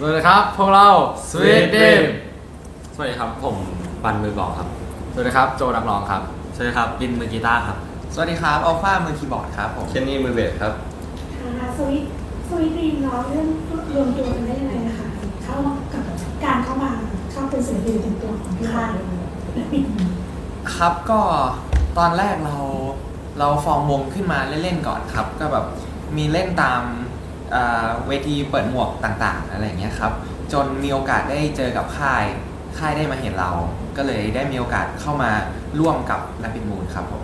สวัสดีครับ พวกเรา Sweet Dream สวัสดีครับ ผมปันมือกลองครับ สวัสดีครับ โจนักร้องครับ สวัสดีครับบินมือกีตาร์ครับ สวัสดีครับอัลฟามือคีย์บอร์ดครับผมเคนนี่มือเบสครับ ค่ะสวิตสวิตดีมเนาะเรื่องรวมตัวกันได้ยังไงนะคะเข้ามากับการเข้ามาเข้าเป็นศิลปินเต็มตัวของค่ายและปิดมือครับก็ตอนแรกเราเราฟอร์มวงขึ้นมาเล่นๆก่อนครับ ก็แบบมีเล่นตามอ่า เวทีเปิดหมวกต่างๆ อะไรอย่างเงี้ยครับ จนมีโอกาสได้เจอกับค่าย ค่ายได้มาเห็นเรา ก็เลยได้มีโอกาสเข้ามาร่วมกับนักบินมูลครับผม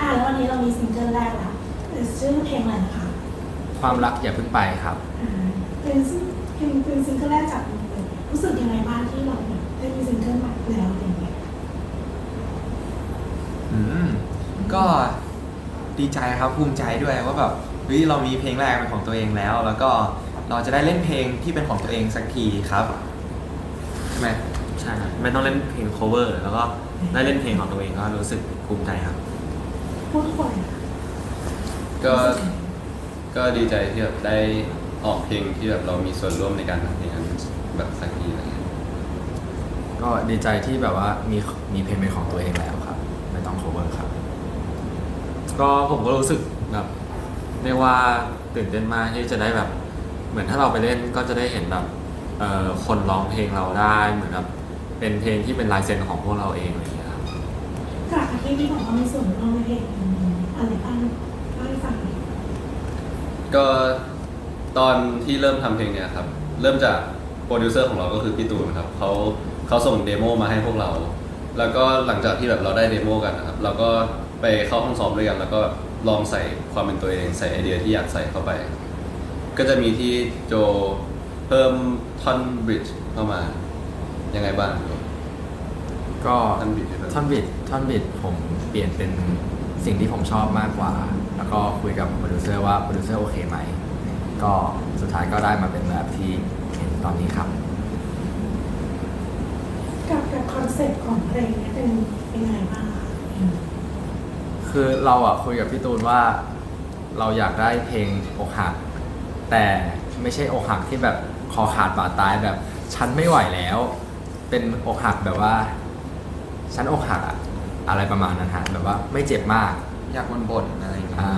อ่าแล้ววันนี้เรามีซิงเกิลแรกแล้วชื่อเพลงอะไรนะคะ ความรักอย่าเพิ่งไปครับ อ่าเป็นซิงเป็นเป็นซิงเกิลแรกจากวงเลยรู้สึกยังไงบ้างที่เราแบบได้มีซิงเกิลใหม่แล้วอะไรอย่างเงี้ยอืมก็ ดีใจครับภูมิใจด้วยว่าแบบเฮ้ยเรามีเพลงแรกเป็นของตัวเองแล้ว แล้วก็เราจะได้เล่นเพลงที่เป็นของตัวเองสักทีครับใช่ไหมใช่ครับไม่ต้องเล่นเพลง cover แล้วก็ได้เล่นเพลงของตัวเองก็รู้สึกภูมิใจครับ พูดก่อนค่ะก็ก็ดีใจที่แบบได้ออกเพลงที่แบบเรามีส่วนร่วมในการทำเพลงนั้นแบบสักทีอะไรเงี้ยก็ดีใจที่แบบว่ามีมีเพลงเป็นของตัวเองแล้วครับ ไม่ต้อง cover ครับ ก็ผมก็รู้สึกแบบเรียกว่าตื่นเต้นมากที่จะได้แบบ เหมือนถ้าเราไปเล่นก็จะได้เห็นแบบเอ่อคนร้องเพลงเราได้เหมือนแบบเป็นเพลงที่เป็นลายเซ็นของพวกเราเองอะไรอย่างเงี้ยครับจากอาชีพที่บอกว่ามีส่วนร่วมในเพลงอะไรบ้างเล่าให้ฟังหน่อยก็ตอนที่เริ่มทำเพลงเนี่ยครับ เริ่มจากโปรดิวเซอร์ของเราก็คือพี่ตูนครับเขาเขาส่งเดโมมาให้พวกเรา แล้วก็หลังจากที่แบบเราได้เดโมกันนะครับ เราก็ ไปเข้าห้องซ้อมด้วยกันแล้วก็ลองใส่ความเป็นตัวเองใส่ไอเดียที่อยากใส่เข้าไป ก็จะมีที่โจเพิ่มท่อนบริดจ์เข้ามา ยังไงบ้างก็ท่อนบิดให้เพิ่มท่อนบิดท่อนบิดผมเปลี่ยนเป็นสิ่งที่ผมชอบมากกว่า แล้วก็คุยกับโปรดิวเซอร์ว่าโปรดิวเซอร์โอเคไหม ก็สุดท้ายก็ได้มาเป็นแบบที่เห็นตอนนี้ครับกับกับคอนเซ็ปต์ของเพลงเนี้เป็นเป็นยังไงบ้าง คะคือเราอะคุยกับพี่ตูนว่า เราอยากได้เพลงอกหัก แต่ไม่ใช่อกหักที่แบบคอขาดบาดตายแบบฉันไม่ไหวแล้ว เป็นอกหักแบบว่า ฉันอกหักอะอะไรประมาณนั้นฮะแบบว่าไม่เจ็บมากอยากบ่นๆอะไรอย่างเงี้ยอ่า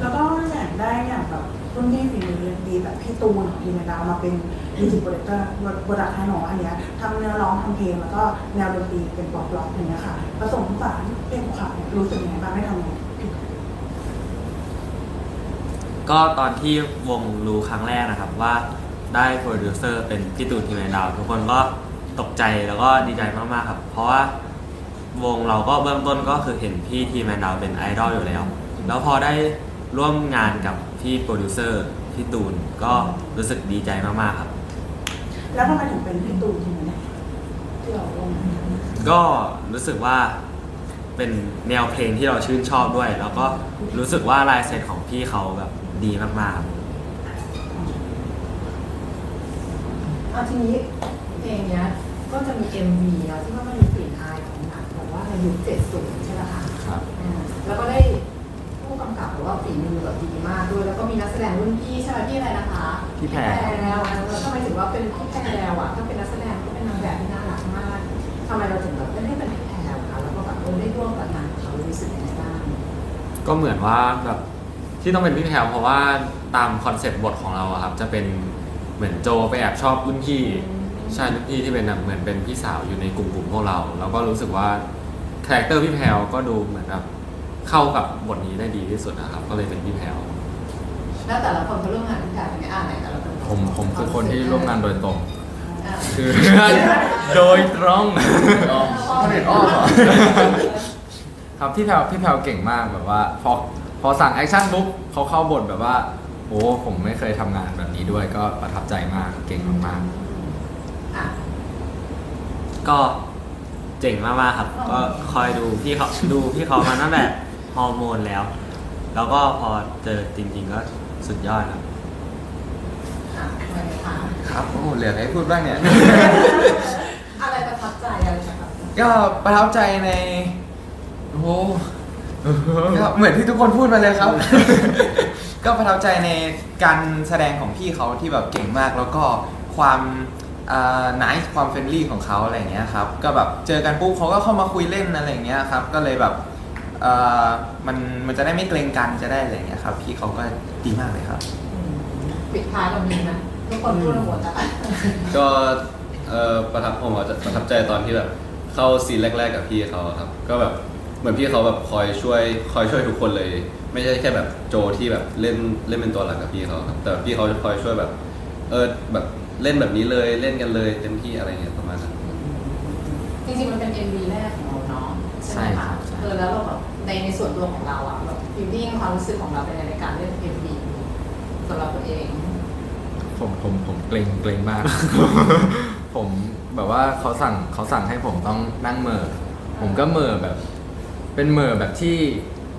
แล้วก็อยากได้อย่างแบบ รุ่นพี่ฝีมือดีแบบพี่ตูนของทีมดาวมาเป็นมิวสิกโปรดิวเตอร์บริษัทให้หนออันเนี้ยทำเนื้อร้องทำเพลงแล้วก็แนวดนตรีเป็นป๊อปร็อกอย่างเงี้ยค่ะผสมผสานเพลงของเขารู้สึกยังไงบ้างไม่ทำไงก็ตอนที่วงรู้ครั้งแรกนะครับว่าได้โปรดิวเซอร์เป็นพี่ตูนทีมแมนดาว ทุกคนก็ตกใจแล้วก็ดีใจมากๆครับ เพราะว่าวงเราก็เบื้องต้นก็คือเห็นพี่ทีมแมนดาวเป็นไอดอลอยู่แล้ว แล้วพอได้ร่วมงานกับ พี่โปรดิวเซอร์พี่ตูนก็รู้สึกดีใจมากๆครับ แล้วทำไมถึงเป็นพี่ตูนทีมเนี่ยที่เราลงก็รู้สึกว่าเป็นแนวเพลงที่เราชื่นชอบด้วย แล้วก็รู้สึกว่าลายเซ็นของพี่เขาแบบดีมากๆครับเอาทีนี้เพลงเนี้ยก็จะมี MV แล้วที่ว่ามันมีกลิ่นอายของหนังแบบว่าในยุค70 ใช่ไหมคะครับ อ่าแล้วก็ได้ผู้กำกับหรือว่าฝีมือแบบดีมากด้วย แล้วก็มีนักแสดงรุ่นพี่ใช่ไหมพี่อะไรนะคะพี่แพรวอะแล้วทำไมถึงว่าเป็นพี่แพรวอะถ้าเป็นนักแสดงก็เป็นนางแบบที่น่ารักมากทำไมเราถึงแบบไม่ได้เป็นพี่แพรวคะแล้วก็แบบเออได้ร่วมกับนางเขารู้สึกยังไงบ้างก็เหมือนว่าแบบที่ต้องเป็นพี่แพรวเพราะว่าตามคอนเซ็ปต์บทของเราอะครับ จะเป็นเหมือนโจไปแอบชอบรุ่นพี่ใช่รุ่นพี่ที่เป็นแบบเหมือนเป็นพี่สาวอยู่ในกลุ่มกลุ่มพวกเรา แล้วก็รู้สึกว่าคาแรคเตอร์พี่แพรวก็ดูเหมือนแบบ เข้ากับบทนี้ได้ดีที่สุดนะครับ ก็เลยเป็นพี่แพรวแล้วแต่ละคนเขาร่วมงานกันแบบนี้อ่านไหนแต่ละคนผมผมคือคนที่ร่วมงานโดยตรง อ่าคือ โดยตรงคนอื่นอ้อมเหรอ ครับพี่แพลวพี่แพลวเก่งมากแบบว่าพอพอสั่งแอคชั่นปุ๊บเขาเข้าบทแบบว่าโอ้ผมไม่เคยทำงานแบบนี้ด้วยก็ประทับใจมากเก่งมากอะก็เจ๋งมากๆครับ ก็คอยดูพี่เขาดูพี่เขามาตั้งแต่ ฮอร์โมนแล้ว แล้วก็พอเจอจริง ๆ ก็สุดยอดครับอะไปเลยค่ะครับโอ้โหเหลืออะไรให้พูดบ้างเนี่ย อะไรประทับใจอะไรประทับใจก็ประทับใจในโอ้โหก็เหมือนที่ทุกคนพูดมาเลยครับ ก็ประทับใจในการแสดงของพี่เขาที่แบบเก่งมาก แล้วก็ความอ่า nice ความเฟรนลี่ของเขาอะไรอย่างเงี้ยครับ ก็แบบเจอกันปุ๊บเขาก็เข้ามาคุยเล่นอะไรอย่างเงี้ยครับ ก็เลยแบบเอ่อ มันมันจะได้ไม่เกรงกันจะได้อะไรอย่างเงี้ยครับ พี่เขาก็ดีมากเลยครับ ปิดท้ายเรามีไหมทุกคนพูดหมดแล้วอะก็เอ่อประทับผมอาจจะประทับใจตอนที่แบบเข้าซีนแรก ๆ กับพี่เขาอะครับ ก็แบบเหมือนพี่เขาแบบคอยช่วยคอยช่วยทุกคนเลย ไม่ใช่แค่แบบโจที่แบบเล่นเล่นเป็นตัวหลักกับพี่เขาครับแต่พี่เขาจะคอยช่วยแบบเออแบบเล่นแบบนี้เลยเล่นกันเลยเต็มที่อะไรเงี้ยประมาณนั้นจริงๆมันเป็น MV แรกของเราเนาะ ใช่ไหมใช่ครัคะบใช่เออแล้วเราแบบในในส่วนตัวของเราอะแบบฟีลลิ่งความรู้สึกของเราเป็นในการเล่น MV สำหรับตัวเอง ผมผมผมเกรงเกรงมาก ผมแบบว่าเขาสั่งเขาสั่งให้ผมต้องนั่งเหม่อผมก็เหม่อแบบ เป็นเหม่อแบบที่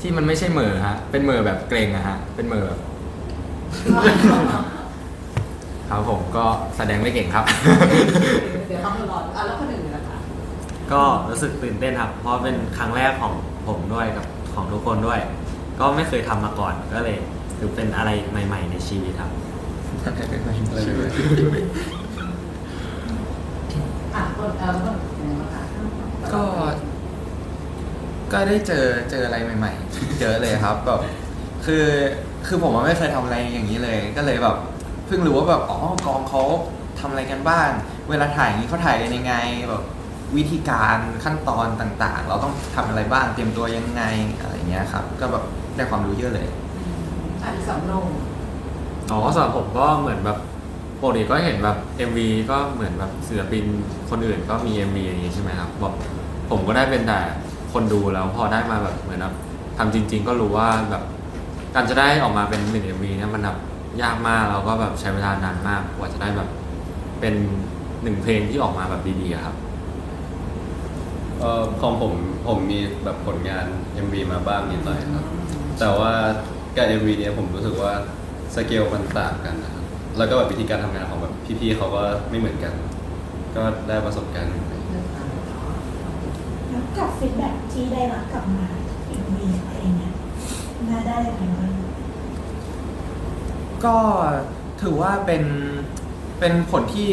ที่มันไม่ใช่เหม่อฮะ เป็นเหม่อแบบเกรงอะฮะ เป็นเหม่อแบบครับผมก็แสดงไม่เก่งครับ เดี๋ยวต้องรอดูอะแล้วคนอื่นนะคะ ก็รู้สึกตื่นเต้นครับ เพราะเป็นครั้งแรกของผมด้วยกับของทุกคนด้วย ก็ไม่เคยทำมาก่อนก็เลยถือเป็นอะไรใหม่ ๆ ในชีวิตครับ อะคนเออคนอื่นนะคะก็ ก็ได้เจอเจออะไรใหม่ๆเจอเลยครับแบบคือคือผมอะไม่เคยทำอะไรอย่างนี้เลย ก็เลยแบบเพิ่งรู้ว่าแบบอ๋อกองเขาทำอะไรกันบ้าง เวลาถ่ายอย่างนี้เขาถ่ายกันยังไงแบบ วิธีการขั้นตอนต่างๆ เราต้องทำอะไรบ้างเตรียมตัวยังไงอะไรเงี้ยครับ ก็แบบได้ความรู้เยอะเลย อะพี่สำนงอ๋อสำหรับผมก็เหมือนแบบปกติก็เห็นแบบ MV ก็เหมือนแบบศิลปินคนอื่นก็มี MV อย่างนี้ใช่ไหมครับแบบผมก็ได้เป็นแต่คนดูแล้วพอได้มาแบบเหมือนแบบทำจริง ๆ ก็รู้ว่าแบบการจะได้ออกมาเป็นหนึ่ง MV เนี่ยมันแบบยากมากแล้วก็แบบใช้เวลานานมากกว่าจะได้แบบเป็นหนึ่งเพลงที่ออกมาแบบดีๆอะครับ เอ่อของผมผมมีแบบผลงาน MV มาบ้างนิดหน่อยครับ แต่ว่าการ MV เนี้ยผมรู้สึกว่าสเกลมันต่างกันนะครับแล้วก็แบบวิธีการทำงานของแบบพี่ๆเขาก็ไม่เหมือนกัน ก็ได้ประสบการณ์ใหม่แล้วกับฟีดแบ็กที่ได้รับกลับมาอีกวีเพลงเนี่ยน่าได้อะไรบ้างก็ถือว่าเป็นเป็นผลที่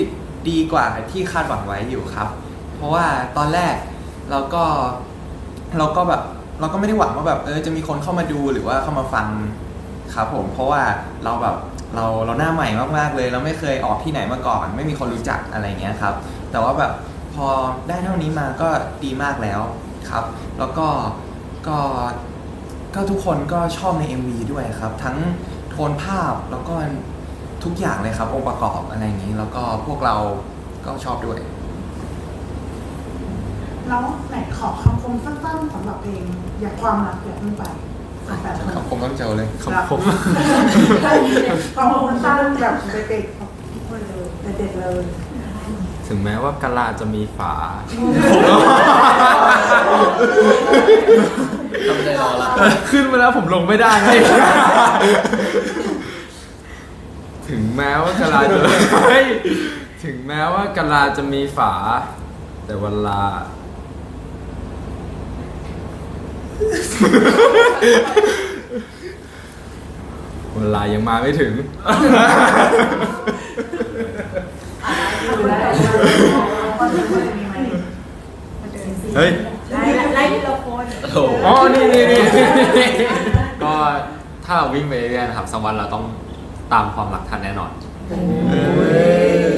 ดีกว่าที่คาดหวังไว้อยู่ครับ เพราะว่าตอนแรก เราก็เราก็แบบเราก็ไม่ได้หวังว่าแบบเออจะมีคนเข้ามาดูหรือว่าเข้ามาฟังครับผมเพราะว่าเราแบบเราเราหน้าใหม่มากๆเลย เราไม่เคยออกที่ไหนมาก่อน ไม่มีคนรู้จักอะไรเงี้ยครับ แต่ว่าแบบพอได้เท่านี้มาก็ดีมากแล้วครับ แล้วก็ก็ก็ทุกคนก็ชอบใน MV ด้วยครับ ทั้งโทนภาพแล้วก็ทุกอย่างเลยครับ องค์ประกอบอะไรอย่างนี้ แล้วก็พวกเราก็ชอบด้วย แล้วไหนขอคำคมสั้นๆสำหรับเพลงอย่าความรักอย่าเพิ่งไปสองแปดคนครับผมต้องเจอเลยครับผมความคมสั้นๆแบบเด็กๆเด็กๆเลยถึงแม้ว่ากะลาจะมีฝาๆทำใจรอละขึ้นมาแล้วผมลงไม่ได้ไงถึงแม้ว่ากะลาจะเฮ้ยถึงแม้ว่ากะลาจะมีฝา แต่เวลา เวลายังมาไม่ถึง เฮ้ย ไล่ไล่ทีละคนโอ้โห อ๋อ นี่นี่นี่ก็ถ้าเราวิ่งไปเรื่อยๆนะครับสักวันเราต้องตามความรักทันแน่นอน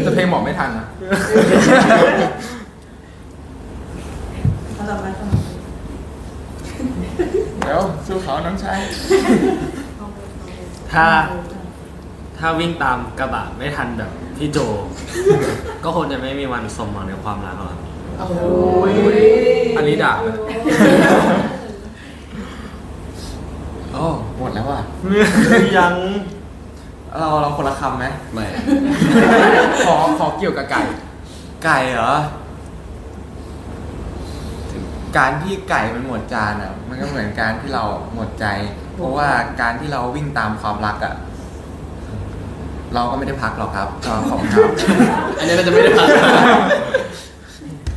จะเพลงบอกไม่ทันนะ สำหรับนักสมัคร เดี๋ยวสู้เขาน้องชายถ้าถ้าวิ่งตามกระบะไม่ทันแบบพี่โจ ก็คงจะไม่มีวันสมหวังในความรักหรอกครับอันนี้ด่าเลยโอ้หมดแล้วอะยังเราเราคนละคำไหมไม่ขอขอเกี่ยวกับไก่ ไก่เหรอถึง การที่ไก่มันหมดจานอะ มันก็เหมือนการที่เราหมดใจ เพราะว่าการที่เราวิ่งตามความรักอะ เราก็ไม่ได้พักหรอกครับก็ขอบคุณครับ อันนี้เราจะไม่ได้พัก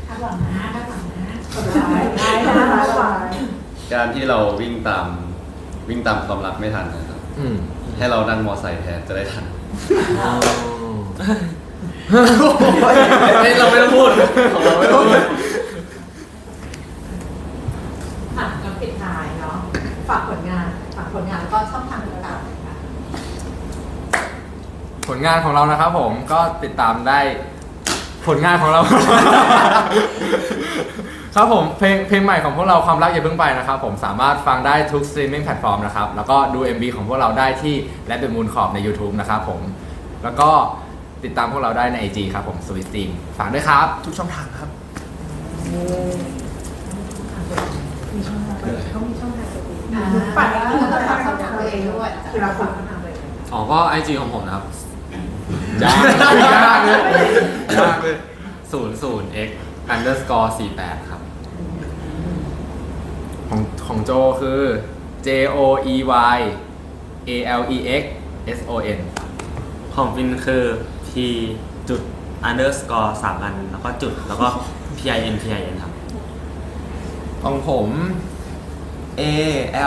คาดหวังนะคาดหวังนะได้ได้ได้การที่เราวิ่งตามวิ่งตามความรักไม่ทันนะครับ อืมให้เรานั่งมอไซค์แทนจะได้ทันไม่เราไม่ต้องพูดของเราไม่ต้องพูด อะแล้วปิดท้ายเนาะฝากผลงานฝากผลงานแล้วก็ช่องทางต่างๆนะคะ ผ ลงานของเรานะครับผมก็ติดตามได้ผลงานของเรา ครับผมเพลงเพลงใหม่ของพวกเราความรักอย่าเพิ่งไปนะครับผมสามารถฟังได้ทุกสตรีมมิ่งแพลตฟอร์มนะครับแล้วก็ดู MV ของพวกเราได้ที่และเป็นมูลขอบใน YouTube นะครับผมแล้วก็ติดตามพวกเราได้ใน IG ครับผมสวิตตีมฝากด้วยครับ ทุกช่องทางครับ มีช่องทางเขามีช่องทางตัวเองอ่าปั่นแล้เองวก็ก็ฝาฝากกช่ช่อองงทาทางงตัวเองด้วย ทีละคนช่องทางตัวเองอ๋อก็ไอจีของผมนะครับ ยากยากเลยยากเลยศูนย์ศูนย์ x underscore สี่แปดครับ ของของโจคือ J O E Y A L E X S O N ของฟินคือ p จุด underscore สามอัน แล้วก็จุดแล้วก็ p i n p i n ครับ ของผม a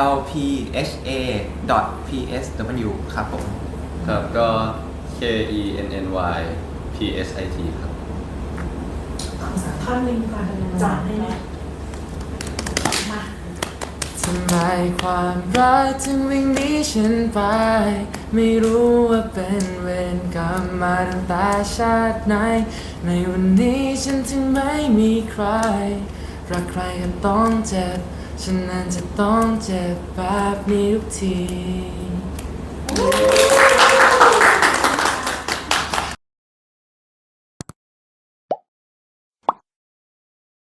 l p h a dot p s w ครับผมครับก็ K E N N Y P S I T ครับ ท่อนหนึ่งก่อนจัดได้ไหมมาทำไมความรักถึงวิ่งหนีฉันไป ไม่รู้ว่าเป็นเวรกรรมมาตั้งแต่ชาติไหน ในวันนี้ฉันถึงไม่มีใคร รักใครก็ต้องเจ็บ ฉันนั้นจะต้องเจ็บแบบนี้ทุกที